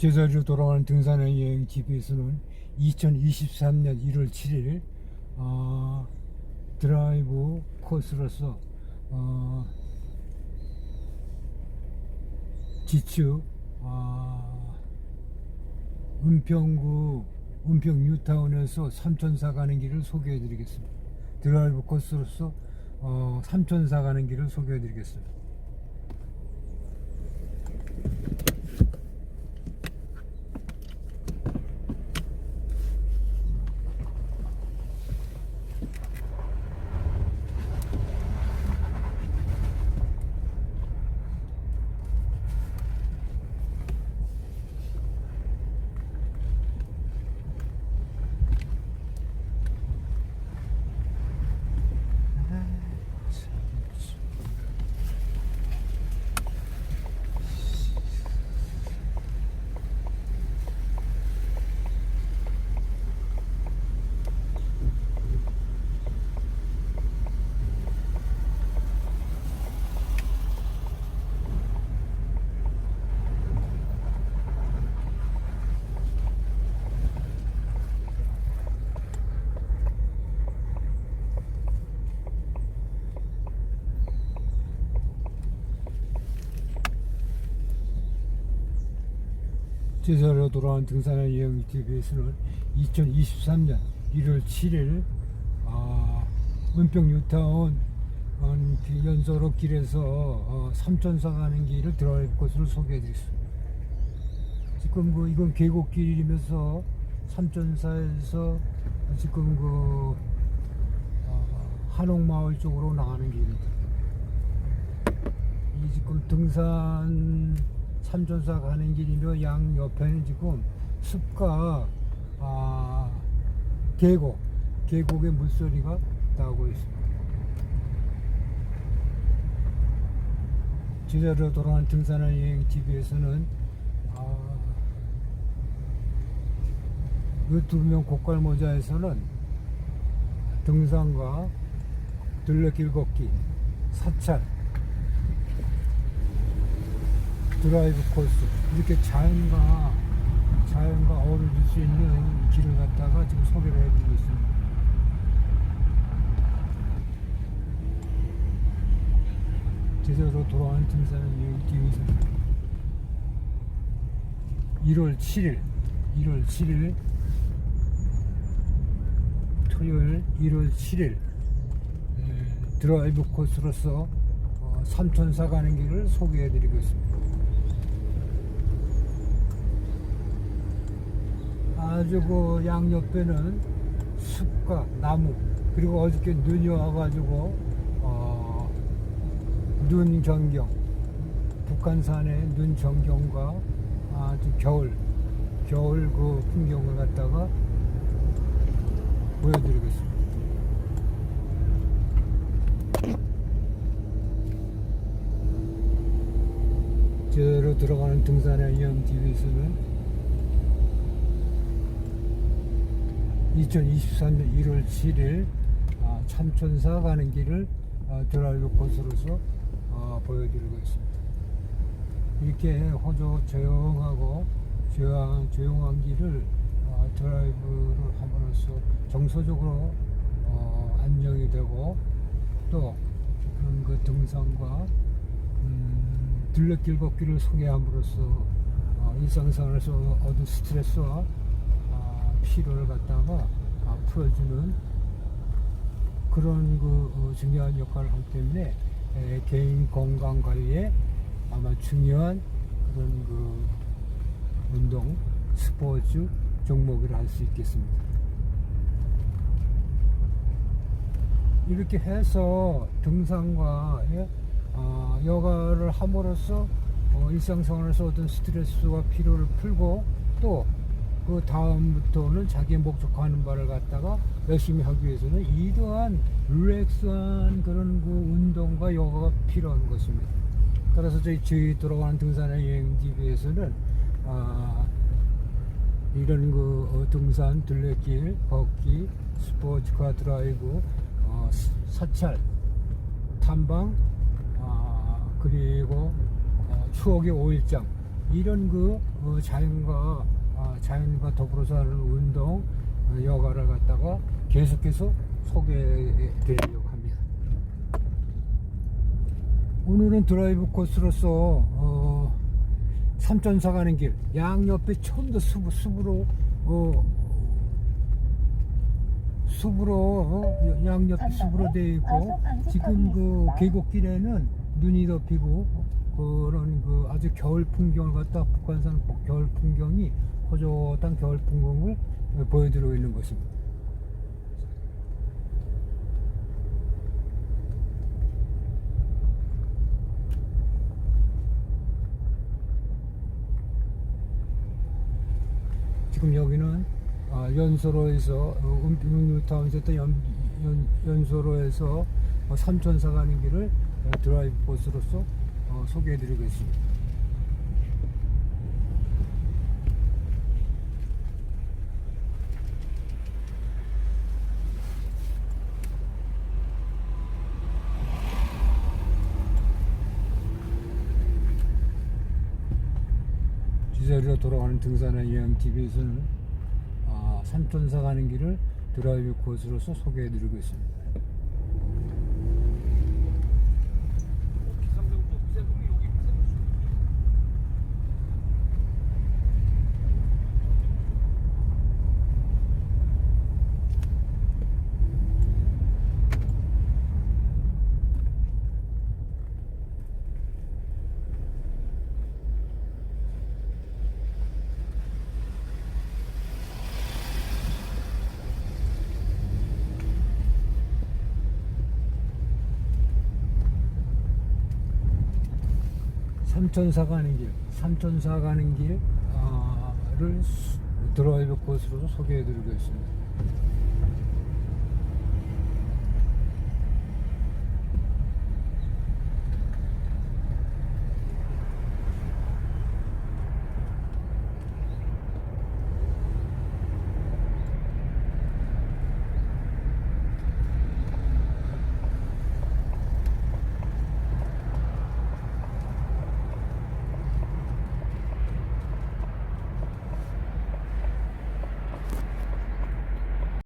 제자리로 돌아가는 등산의 여행 TV에서는 2023년 1월 7일 어, 드라이브 코스로서 어, 지축 어, 은평구 은평 뉴타운에서 삼천사 가는 길을 소개해 드리겠습니다. 드라이브 코스로서 어, 삼천사 가는 길을 소개해 드리겠습니다. 제자로 돌아온 등산의 여행 TV에서는 2023년 1월 7일 아, 은평 뉴타운 어, 그 연서로 길에서 어, 삼천사 가는 길을 드라이브 코스를 소개해드리겠습니다. 지금 그 이건 계곡길이면서 삼천사에서 지금 그 어, 한옥마을 쪽으로 나가는 길입니다. 이 지금 등산 삼천사 가는 길이며 양 옆에는 지금 숲과 아, 계곡, 계곡의 물소리가 나고 있습니다. 제자로 돌아온 등산의 여행 TV에서는 아, 유튜브명 곡갈모자에서는 등산과 둘레길 걷기, 사찰, 드라이브 코스 이렇게 자연과 자연과 어우러질 수 있는 길을 갖다가 지금 소개를 해드리고 있습니다. 제대로 돌아온 등산은 여기 뒤에서 1월 7일 1월 7일 토요일 1월 7일 드라이브 코스로서 어, 삼천사 가는 길을 소개해 드리고 있습니다. 아주 그 양옆에는 숲과 나무 그리고 어저께 눈이 와가지고 어, 눈 전경 북한산의 눈 전경과 아주 겨울 겨울 그 풍경을 갖다가 보여드리겠습니다. 제대로 들어가는 등산의 영 TV에서는 2023년 1월 7일 아, 참천사 가는 길을 아, 드라이브 코스로서 아, 보여드리고 있습니다. 이렇게 호조 조용하고 조용, 조용한 길을 아, 드라이브를 함으로써 정서적으로 어, 안정이 되고 또 그런 그 등산과 음, 둘레길 걷기를 소개함으로써 어, 일상생활에서 얻은 스트레스와 아, 피로를 갖다가 아, 풀어주는 그런 그 어, 중요한 역할을 하기 때문에 에, 개인 건강 관리에 아마 중요한 그런 그 운동 스포츠 종목이라 할 수 있겠습니다. 이렇게 해서 등산과 예, 어, 여가를 함으로써 어, 일상생활에서 얻은 스트레스와 피로를 풀고 또 그 다음부터는 자기의 목적하는 바를 갖다가 열심히 하기 위해서는 이러한 릴렉스한 그런 그 운동과 여가가 필요한 것입니다. 따라서 저희, 저희 돌아가는 등산의 여행 TV에서는 아, 이런 그 어, 등산, 둘레길, 걷기, 스포츠카 드라이브, 어, 스- 사찰, 탐방, 아, 그리고 어, 추억의 오일장 이런 그 어, 자연과 아, 자연과 더불어서 하는 운동 어, 여가를 갖다가 계속해서 소개해 드리려고 합니다. 오늘은 드라이브 코스로서 어, 삼천사 가는 길 양옆에 전부 숲, 숲으로 어, 숲으로 어, 양옆이 숲으로 되어 있고 지금 그 계곡길에는 눈이 덮이고 그런 그 아주 겨울 풍경을 갖다 북한산 겨울 풍경이 호젓한 겨울 풍경을 보여드리고 있는 것입니다. 지금 여기는 아, 연소로에서 어, 은평뉴타운에서 연, 연, 연소로에서 어, 삼천사 가는 길을 어, 드라이브 코스로서 어, 소개해드리고 있습니다. 지자리로 돌아가는 등산의 여행 TV에서는 아, 삼천사 가는 길을 드라이브 코스로서 소개해드리고 있습니다. 기상병도 위생국이 여기 위생국 삼천사 가는 길, 삼천사 가는 길을 드라이브 코스로서 소개해드리고 있습니다.